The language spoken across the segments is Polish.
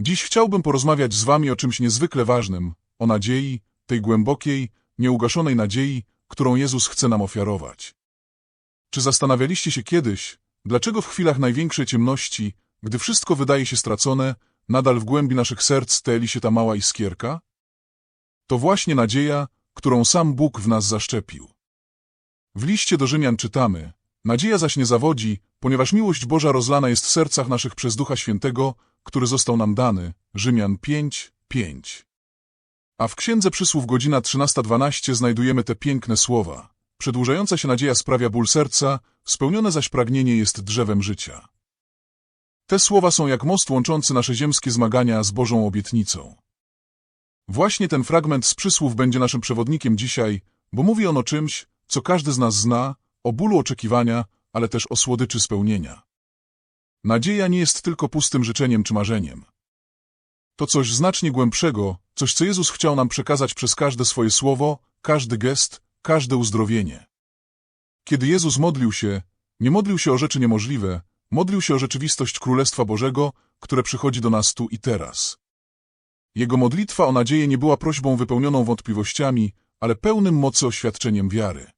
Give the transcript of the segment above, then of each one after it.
Dziś chciałbym porozmawiać z wami o czymś niezwykle ważnym, o nadziei, tej głębokiej, nieugaszonej nadziei, którą Jezus chce nam ofiarować. Czy zastanawialiście się kiedyś, dlaczego w chwilach największej ciemności, gdy wszystko wydaje się stracone, nadal w głębi naszych serc teli się ta mała iskierka? To właśnie nadzieja, którą sam Bóg w nas zaszczepił. W liście do Rzymian czytamy, nadzieja zaś nie zawodzi, ponieważ miłość Boża rozlana jest w sercach naszych przez Ducha Świętego, który został nam dany. Rzymian 5, 5. A w Księdze Przysłów godzina 13.12 znajdujemy te piękne słowa. Przedłużająca się nadzieja sprawia ból serca, spełnione zaś pragnienie jest drzewem życia. Te słowa są jak most łączący nasze ziemskie zmagania z Bożą obietnicą. Właśnie ten fragment z przysłów będzie naszym przewodnikiem dzisiaj, bo mówi on o czymś, co każdy z nas zna, o bólu oczekiwania, ale też o słodyczy spełnienia. Nadzieja nie jest tylko pustym życzeniem czy marzeniem. To coś znacznie głębszego, coś co Jezus chciał nam przekazać przez każde swoje słowo, każdy gest, każde uzdrowienie. Kiedy Jezus modlił się, nie modlił się o rzeczy niemożliwe, modlił się o rzeczywistość Królestwa Bożego, które przychodzi do nas tu i teraz. Jego modlitwa o nadzieję nie była prośbą wypełnioną wątpliwościami, ale pełnym mocy oświadczeniem wiary.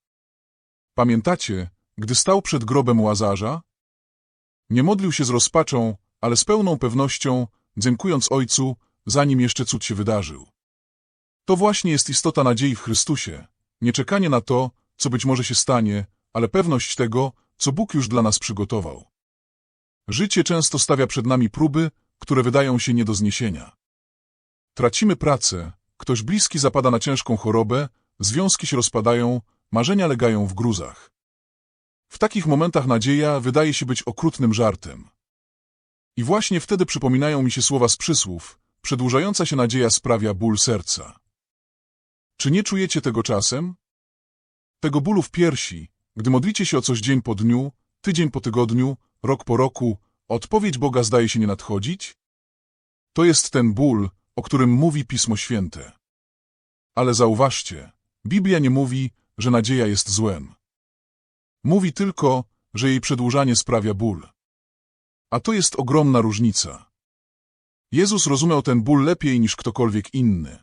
Pamiętacie, gdy stał przed grobem Łazarza? Nie modlił się z rozpaczą, ale z pełną pewnością, dziękując Ojcu, zanim jeszcze cud się wydarzył. To właśnie jest istota nadziei w Chrystusie, nie czekanie na to, co być może się stanie, ale pewność tego, co Bóg już dla nas przygotował. Życie często stawia przed nami próby, które wydają się nie do zniesienia. Tracimy pracę, ktoś bliski zapada na ciężką chorobę, związki się rozpadają, marzenia legają w gruzach. W takich momentach nadzieja wydaje się być okrutnym żartem. I właśnie wtedy przypominają mi się słowa z przysłów, przedłużająca się nadzieja sprawia ból serca. Czy nie czujecie tego czasem? Tego bólu w piersi, gdy modlicie się o coś dzień po dniu, tydzień po tygodniu, rok po roku, odpowiedź Boga zdaje się nie nadchodzić? To jest ten ból, o którym mówi Pismo Święte. Ale zauważcie, Biblia nie mówi, że nadzieja jest złem. Mówi tylko, że jej przedłużanie sprawia ból. A to jest ogromna różnica. Jezus rozumiał ten ból lepiej niż ktokolwiek inny.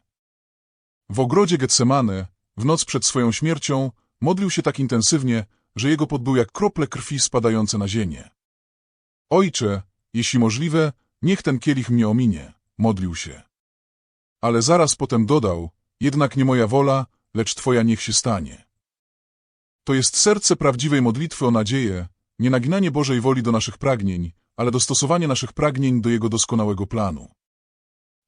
W ogrodzie Getsemane, w noc przed swoją śmiercią, modlił się tak intensywnie, że jego pot był jak krople krwi spadające na ziemię. Ojcze, jeśli możliwe, niech ten kielich mnie ominie, modlił się. Ale zaraz potem dodał, jednak nie moja wola, lecz Twoja niech się stanie. To jest serce prawdziwej modlitwy o nadzieję, nie naginanie Bożej woli do naszych pragnień, ale dostosowanie naszych pragnień do Jego doskonałego planu.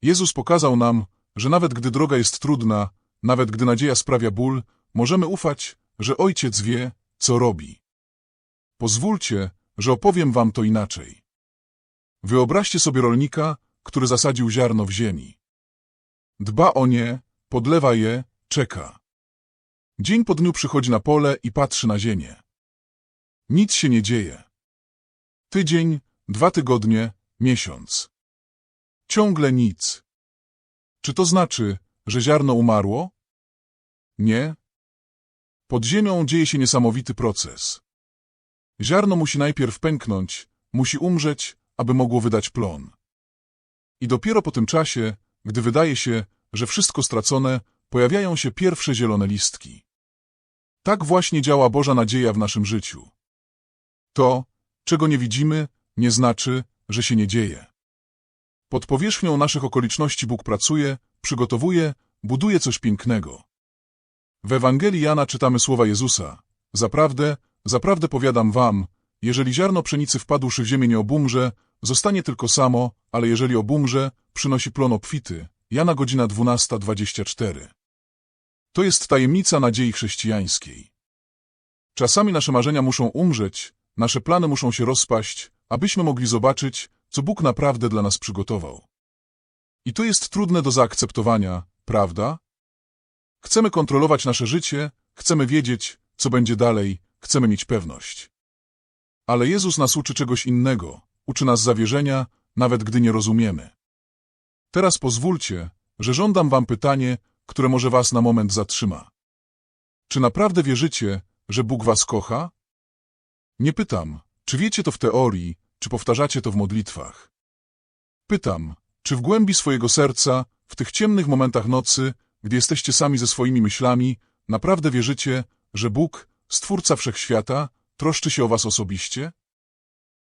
Jezus pokazał nam, że nawet gdy droga jest trudna, nawet gdy nadzieja sprawia ból, możemy ufać, że Ojciec wie, co robi. Pozwólcie, że opowiem wam to inaczej. Wyobraźcie sobie rolnika, który zasadził ziarno w ziemi. Dba o nie, podlewa je, czeka. Dzień po dniu przychodzi na pole i patrzy na ziemię. Nic się nie dzieje. Tydzień, dwa tygodnie, miesiąc. Ciągle nic. Czy to znaczy, że ziarno umarło? Nie. Pod ziemią dzieje się niesamowity proces. Ziarno musi najpierw pęknąć, musi umrzeć, aby mogło wydać plon. I dopiero po tym czasie, gdy wydaje się, że wszystko stracone, pojawiają się pierwsze zielone listki. Tak właśnie działa Boża nadzieja w naszym życiu. To, czego nie widzimy, nie znaczy, że się nie dzieje. Pod powierzchnią naszych okoliczności Bóg pracuje, przygotowuje, buduje coś pięknego. W Ewangelii Jana czytamy słowa Jezusa. Zaprawdę, zaprawdę powiadam wam, jeżeli ziarno pszenicy wpadłszy w ziemię nie obumrze, zostanie tylko samo, ale jeżeli obumrze, przynosi plon obfity. Jana godzina 12.24. To jest tajemnica nadziei chrześcijańskiej. Czasami nasze marzenia muszą umrzeć, nasze plany muszą się rozpaść, abyśmy mogli zobaczyć, co Bóg naprawdę dla nas przygotował. I to jest trudne do zaakceptowania, prawda? Chcemy kontrolować nasze życie, chcemy wiedzieć, co będzie dalej, chcemy mieć pewność. Ale Jezus nas uczy czegoś innego, uczy nas zawierzenia, nawet gdy nie rozumiemy. Teraz pozwólcie, że żądam wam pytanie, które może was na moment zatrzyma. Czy naprawdę wierzycie, że Bóg was kocha? Nie pytam, czy wiecie to w teorii, czy powtarzacie to w modlitwach. Pytam, czy w głębi swojego serca, w tych ciemnych momentach nocy, gdy jesteście sami ze swoimi myślami, naprawdę wierzycie, że Bóg, Stwórca Wszechświata, troszczy się o was osobiście?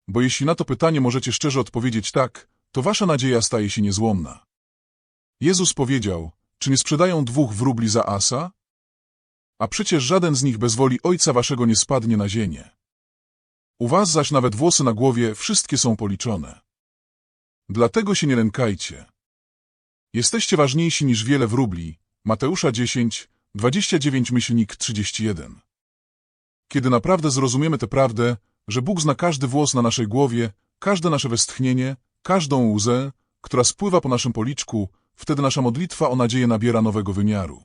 Bo jeśli na to pytanie możecie szczerze odpowiedzieć tak, to wasza nadzieja staje się niezłomna. Jezus powiedział, czy nie sprzedają dwóch wróbli za asa? A przecież żaden z nich bez woli Ojca waszego nie spadnie na ziemię. U was zaś nawet włosy na głowie wszystkie są policzone. Dlatego się nie lękajcie. Jesteście ważniejsi niż wiele wróbli. Mateusza 10, 29 myślnik 31. Kiedy naprawdę zrozumiemy tę prawdę, że Bóg zna każdy włos na naszej głowie, każde nasze westchnienie, każdą łzę, która spływa po naszym policzku, wtedy nasza modlitwa o nadzieję nabiera nowego wymiaru.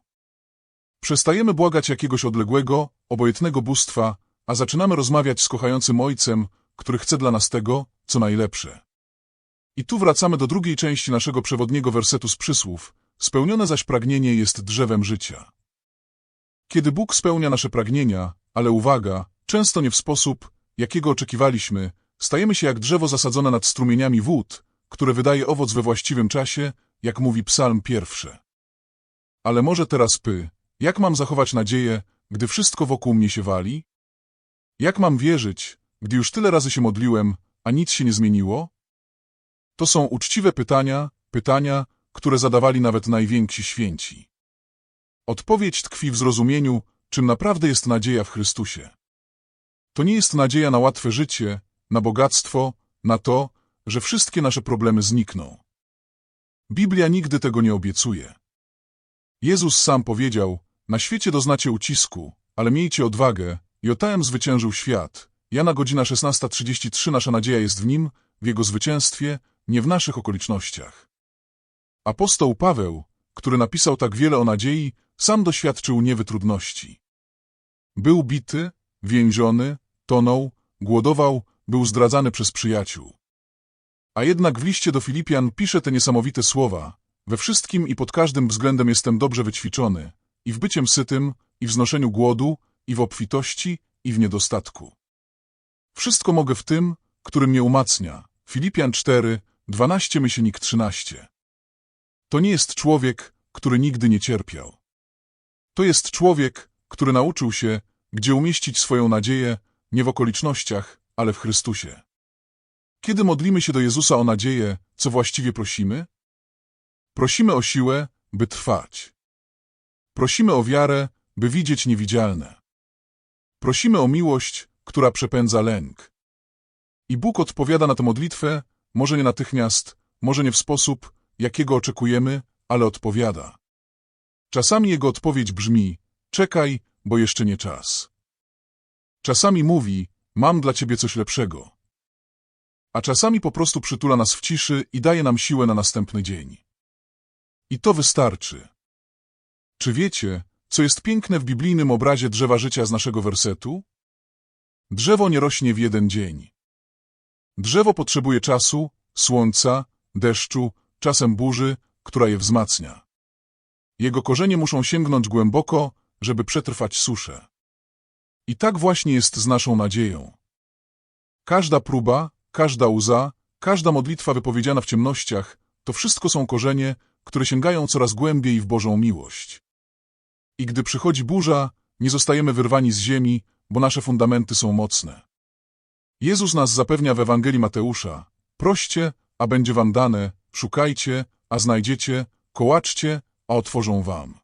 Przestajemy błagać jakiegoś odległego, obojętnego bóstwa, a zaczynamy rozmawiać z kochającym Ojcem, który chce dla nas tego, co najlepsze. I tu wracamy do drugiej części naszego przewodniego wersetu z przysłów, spełnione zaś pragnienie jest drzewem życia. Kiedy Bóg spełnia nasze pragnienia, ale uwaga, często nie w sposób, jakiego oczekiwaliśmy, stajemy się jak drzewo zasadzone nad strumieniami wód, które wydaje owoc we właściwym czasie, jak mówi psalm pierwszy. Ale może teraz py, jak mam zachować nadzieję, gdy wszystko wokół mnie się wali? Jak mam wierzyć, gdy już tyle razy się modliłem, a nic się nie zmieniło? To są uczciwe pytania, pytania, które zadawali nawet najwięksi święci. Odpowiedź tkwi w zrozumieniu, czym naprawdę jest nadzieja w Chrystusie. To nie jest nadzieja na łatwe życie, na bogactwo, na to, że wszystkie nasze problemy znikną. Biblia nigdy tego nie obiecuje. Jezus sam powiedział, na świecie doznacie ucisku, ale miejcie odwagę, Jotam zwyciężył świat. Jana godzina 16.33 Nasza nadzieja jest w Nim, w Jego zwycięstwie, nie w naszych okolicznościach. Apostoł Paweł, który napisał tak wiele o nadziei, sam doświadczył niewytrudności. Był bity, więziony, tonął, głodował, był zdradzany przez przyjaciół. A jednak w liście do Filipian pisze te niesamowite słowa. We wszystkim i pod każdym względem jestem dobrze wyćwiczony, i w byciem sytym, i w znoszeniu głodu, i w obfitości, i w niedostatku. Wszystko mogę w tym, który mnie umacnia. Filipian 4, 12 myślnik 13. To nie jest człowiek, który nigdy nie cierpiał. To jest człowiek, który nauczył się, gdzie umieścić swoją nadzieję, nie w okolicznościach, ale w Chrystusie. Kiedy modlimy się do Jezusa o nadzieję, co właściwie prosimy? Prosimy o siłę, by trwać. Prosimy o wiarę, by widzieć niewidzialne. Prosimy o miłość, która przepędza lęk. I Bóg odpowiada na tę modlitwę, może nie natychmiast, może nie w sposób, jakiego oczekujemy, ale odpowiada. Czasami Jego odpowiedź brzmi, czekaj, bo jeszcze nie czas. Czasami mówi, mam dla Ciebie coś lepszego. A czasami po prostu przytula nas w ciszy i daje nam siłę na następny dzień. I to wystarczy. Czy wiecie, co jest piękne w biblijnym obrazie drzewa życia z naszego wersetu? Drzewo nie rośnie w jeden dzień. Drzewo potrzebuje czasu, słońca, deszczu, czasem burzy, która je wzmacnia. Jego korzenie muszą sięgnąć głęboko, żeby przetrwać suszę. I tak właśnie jest z naszą nadzieją. Każda próba, każda łza, każda modlitwa wypowiedziana w ciemnościach, to wszystko są korzenie, które sięgają coraz głębiej w Bożą miłość. I gdy przychodzi burza, nie zostajemy wyrwani z ziemi, bo nasze fundamenty są mocne. Jezus nas zapewnia w Ewangelii Mateusza, proście, a będzie wam dane, szukajcie, a znajdziecie, kołaczcie, a otworzą wam.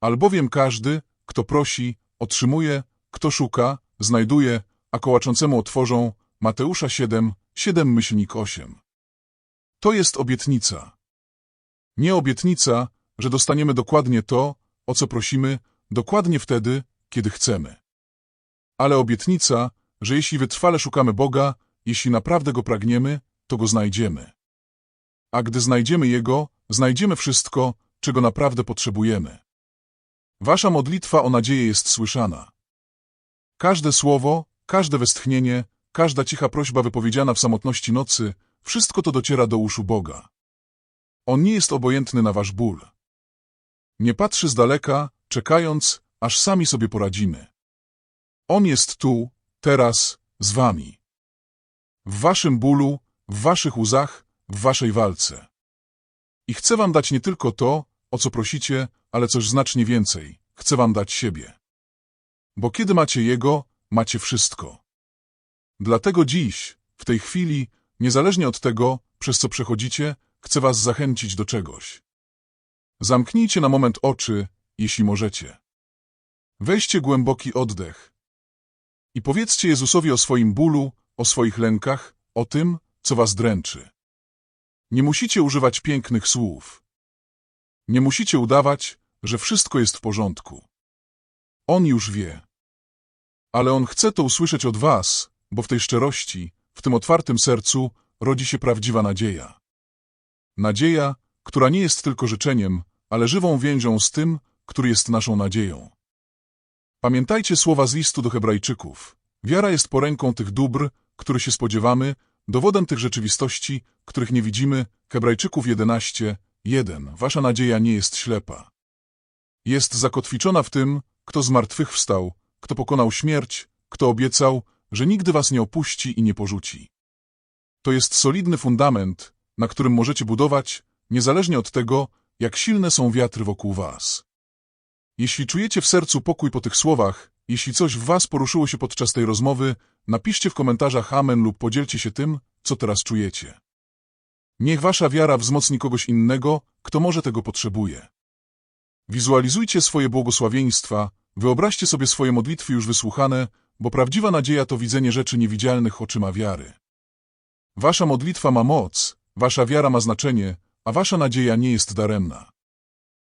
Albowiem każdy, kto prosi, otrzymuje, kto szuka, znajduje, a kołaczącemu otworzą, Mateusza 7, 7 myślnik 8. To jest obietnica. Nie obietnica, że dostaniemy dokładnie to, o co prosimy, dokładnie wtedy, kiedy chcemy. Ale obietnica, że jeśli wytrwale szukamy Boga, jeśli naprawdę Go pragniemy, to Go znajdziemy. A gdy znajdziemy Jego, znajdziemy wszystko, czego naprawdę potrzebujemy. Wasza modlitwa o nadzieję jest słyszana. Każde słowo, każde westchnienie, każda cicha prośba wypowiedziana w samotności nocy, wszystko to dociera do uszu Boga. On nie jest obojętny na wasz ból. Nie patrzy z daleka, czekając, aż sami sobie poradzimy. On jest tu, teraz, z wami. W waszym bólu, w waszych łzach, w waszej walce. I chcę wam dać nie tylko to, o co prosicie, ale coś znacznie więcej. Chcę wam dać siebie. Bo kiedy macie Jego, macie wszystko. Dlatego dziś, w tej chwili, niezależnie od tego, przez co przechodzicie, chcę was zachęcić do czegoś. Zamknijcie na moment oczy, jeśli możecie. Weźcie głęboki oddech i powiedzcie Jezusowi o swoim bólu, o swoich lękach, o tym, co was dręczy. Nie musicie używać pięknych słów. Nie musicie udawać, że wszystko jest w porządku. On już wie. Ale On chce to usłyszeć od was, bo w tej szczerości, w tym otwartym sercu rodzi się prawdziwa nadzieja. Nadzieja, która nie jest tylko życzeniem, ale żywą więzią z tym, który jest naszą nadzieją. Pamiętajcie słowa z listu do Hebrajczyków. Wiara jest poręką tych dóbr, których się spodziewamy, dowodem tych rzeczywistości, których nie widzimy. Hebrajczyków 11, 1. Wasza nadzieja nie jest ślepa. Jest zakotwiczona w tym, kto zmartwychwstał, kto pokonał śmierć, kto obiecał, że nigdy was nie opuści i nie porzuci. To jest solidny fundament, na którym możecie budować, niezależnie od tego, jak silne są wiatry wokół was. Jeśli czujecie w sercu pokój po tych słowach, jeśli coś w was poruszyło się podczas tej rozmowy, napiszcie w komentarzach amen lub podzielcie się tym, co teraz czujecie. Niech wasza wiara wzmocni kogoś innego, kto może tego potrzebuje. Wizualizujcie swoje błogosławieństwa, wyobraźcie sobie swoje modlitwy już wysłuchane, bo prawdziwa nadzieja to widzenie rzeczy niewidzialnych oczyma wiary. Wasza modlitwa ma moc, wasza wiara ma znaczenie, a wasza nadzieja nie jest daremna.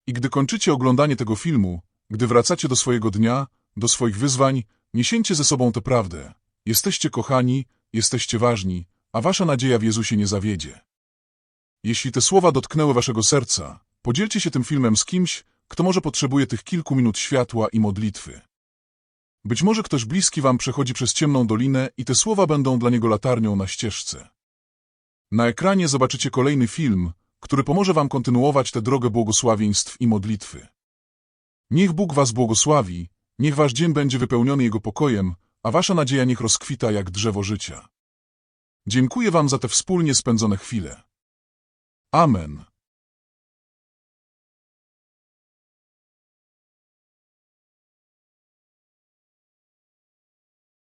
I gdy kończycie oglądanie tego filmu, gdy wracacie do swojego dnia, do swoich wyzwań, niesiecie ze sobą tę prawdę. Jesteście kochani, jesteście ważni, a wasza nadzieja w Jezusie nie zawiedzie. Jeśli te słowa dotknęły waszego serca, podzielcie się tym filmem z kimś, kto może potrzebuje tych kilku minut światła i modlitwy. Być może ktoś bliski wam przechodzi przez ciemną dolinę i te słowa będą dla niego latarnią na ścieżce. Na ekranie zobaczycie kolejny film, który pomoże wam kontynuować tę drogę błogosławieństw i modlitwy. Niech Bóg was błogosławi, niech wasz dzień będzie wypełniony Jego pokojem, a wasza nadzieja niech rozkwita jak drzewo życia. Dziękuję wam za te wspólnie spędzone chwile. Amen.